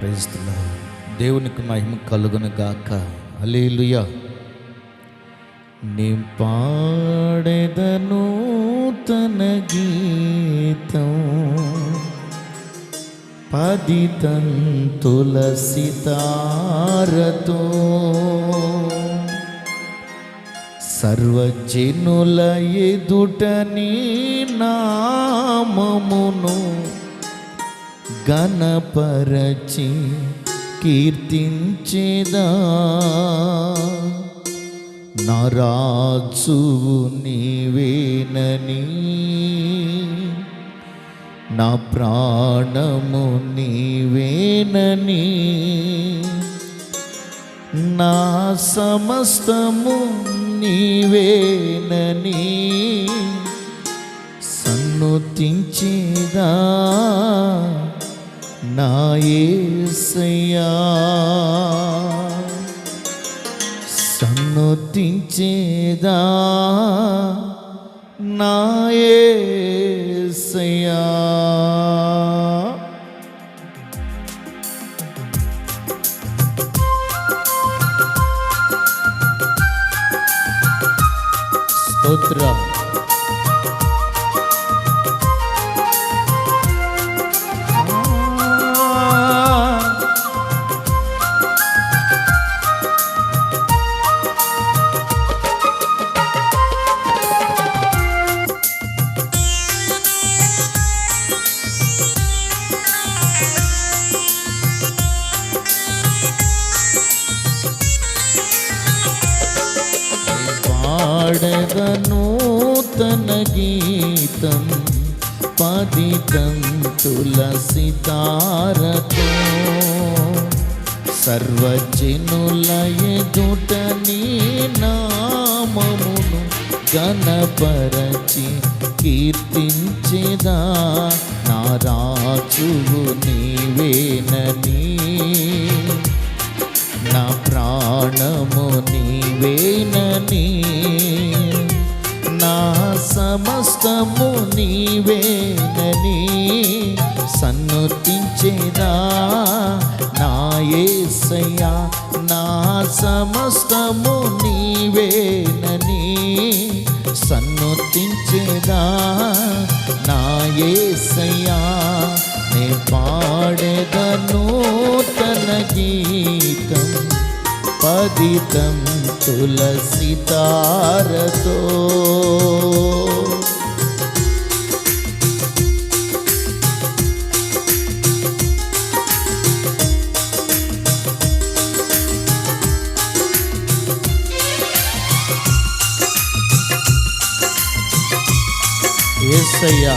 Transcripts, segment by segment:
ప్రయత్నం దేవునికి మహిమ కలుగును గాక. అలీలుయ నీ పాడెదను తన గీతం పది తంతుల సితారతో సర్వజనుల ఎదుట నీ నామమును గణపరచి కీర్తించేదా? నరాజువు నీవేనని నా ప్రాణము నీవేనని నా సమస్తము నీవేనని సన్నుతించేదా? నా యేసయ్యా సన్నుతించేదా పాడదనూతన గీతం పదితం తులసితారతో సర్వజనుల ఎదుట నీ నామమును గణపరచి కీర్తించేదా? నా రాజువు నీవేనని. ప్రాణము నీవేనని. నా సమస్తము నీవేనని సన్నుతించేదా. నా ఏసయ్యా నా సమస్తము నీవేనని సన్నుతించేదా. నా ఏసయ్యా నే పాడేదను తన గీతం. పదితం తులసితారతో ఏసయ్యా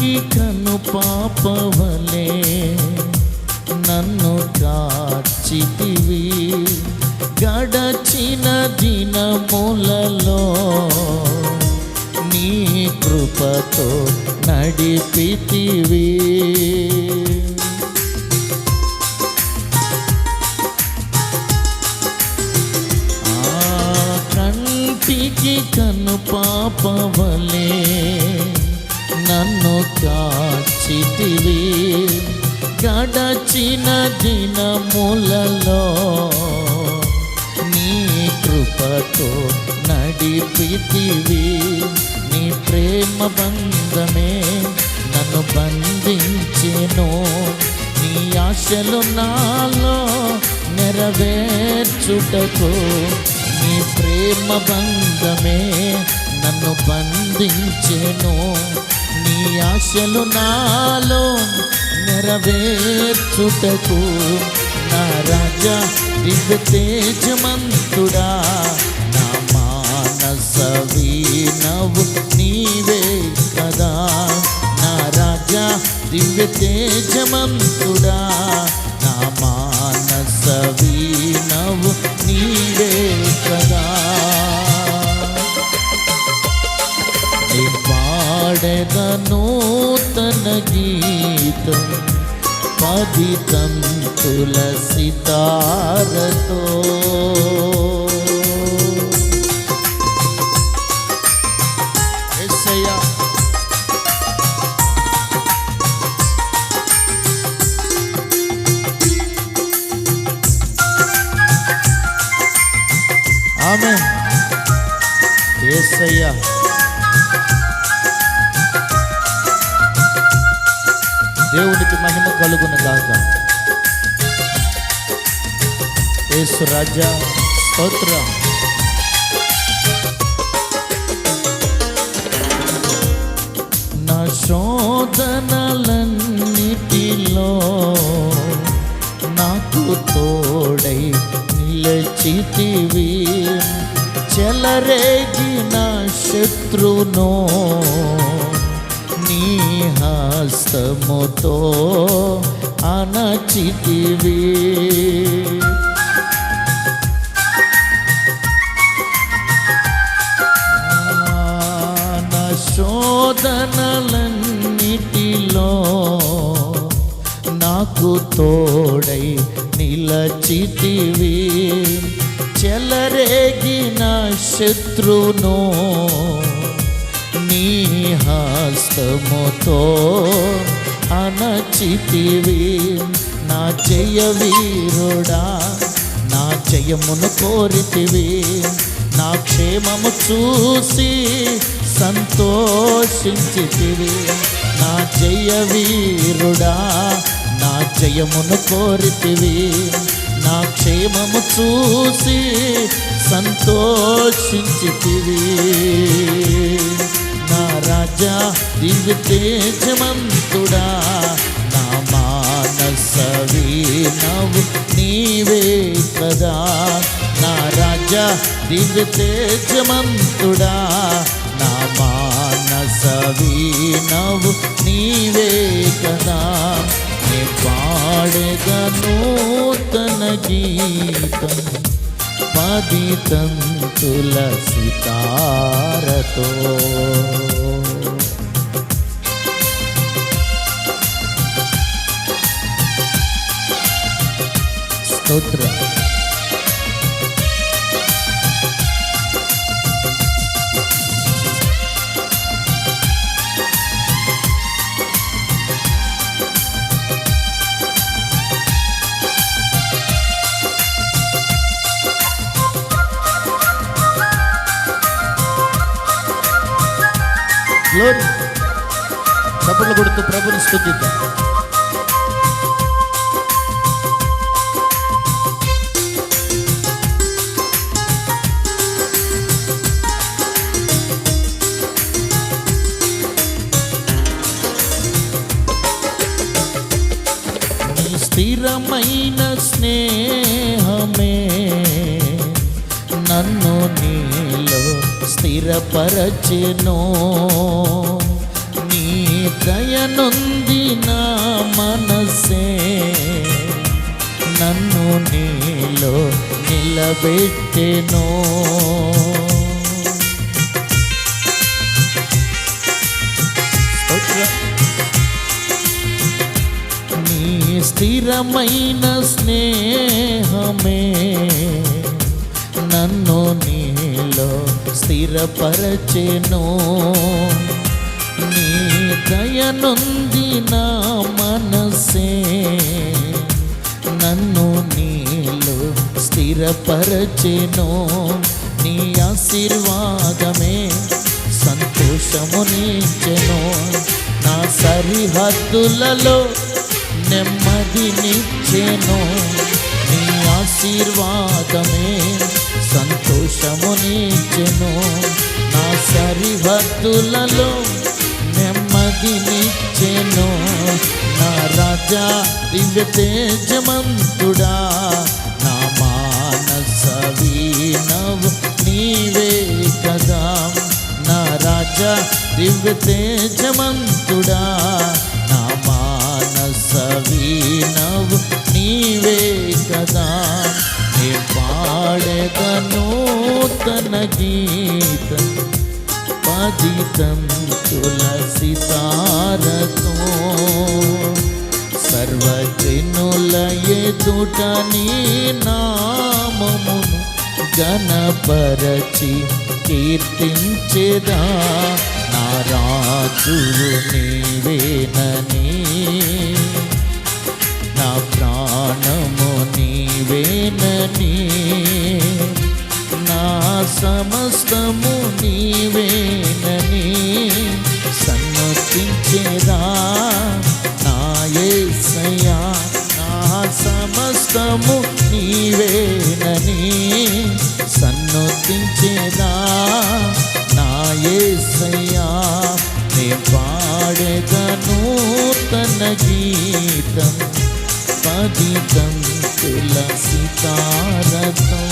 కంటికి కను పాపవలే నన్ను కాచితివి. గడచిన దినములలో నీ కృపతో నడిపితివి. ఆ కంటికి కను పాపవలే నన్ను కాచితివి. గడచిన దినములలో నీ కృపతో నడిపితివి. నీ ప్రేమ బంధమే నన్ను బంధించెను. నీ ఆశలు నాలో నెరవేర్చుటకు నీ ప్రేమ బంధమే నన్ను బంధించెను. నీ ఆశలు నాలో నెరవేర్చుటకు నా రాజా దివ్య తేజమంతుడా. నా మానస వీణవు నీవే కదా. నా రాజా దివ్య తేజమంతుడా. నా మానస వీణవు నీవే గీతం పదితం తులసితారతో యేసయ్యా ఆమె యేసయ్యా దేవునికి మహిమ కలుగును గాక. యేసు రాజా స్తోత్రం. నా శోధనలన్నిటిలో నాకు తోడై నిలచితివి. చెలరేగిన శత్రునో హస్తముతో అనచితివి శోధనలన్నిటిలో నాకు తోడై నిలచితివి. చెలరేగిన శత్రును హస్తముతో అనచితివి నా జయ వీరుడా నా జయమును కోరితివి. నా క్షేమము చూసి సంతోషించితివి. నా జయ వీరుడా నా జయమును కోరితివి. నా క్షేమము చూసి సంతోషించితివి. రాజా దివ్య తేజమంతుడా. నా మానస వీణవు నీవే కదా. నా రాజా దివ్య తేజమంతుడా. నా మానస వీణవు నీవే కదా. నే పాడగా నూతన గీతం. పదితం తులసితారతో స్తోత్ర. చప్పట్లు కొడుతూ ప్రభుని స్థుతిద్దాం స్థిరమైన స్నేహమే నన్ను నీలో స్థిరపరచెను. దయనుంది నా మనసే. నన్ను నీలో నిలబెట్టెను. నీ స్థిరమైన స్నేహమే. నన్ను నీలో స్థిరపరచెను. దయనుంది నా మనసే. నన్ను నీలో స్థిరపరచెను. నీ ఆశీర్వాదమే సంతోషము నీచెను. నా సరిహద్దులలో నెమ్మదినిచ్చెను నీ ఆశీర్వాదమే సంతోషము నీచెను. నా సరిహద్దులలో శాంతినిచ్చెను నా రాజా దివ్య తేజమంతుడా. నా మానస వీణవు నీవే కదా. నా రాజా దివ్య తేజమంతుడా. నా మానస వీణవు నీవే కదా. నే పాడేదను తన గీత. పదితం తులసితారతో సర్వజనుల ఎదుట నీ నామమును గణపరచి కీర్తించెదా. నా నీవేనని. నా ప్రాణము నీవేనని. నా సమస్తము నీవే సమస్తము నీవేనని సన్నతించేదా నా ఏసయ్యా నే పాడేదను తన గీతం. పదితం తులసి తారతో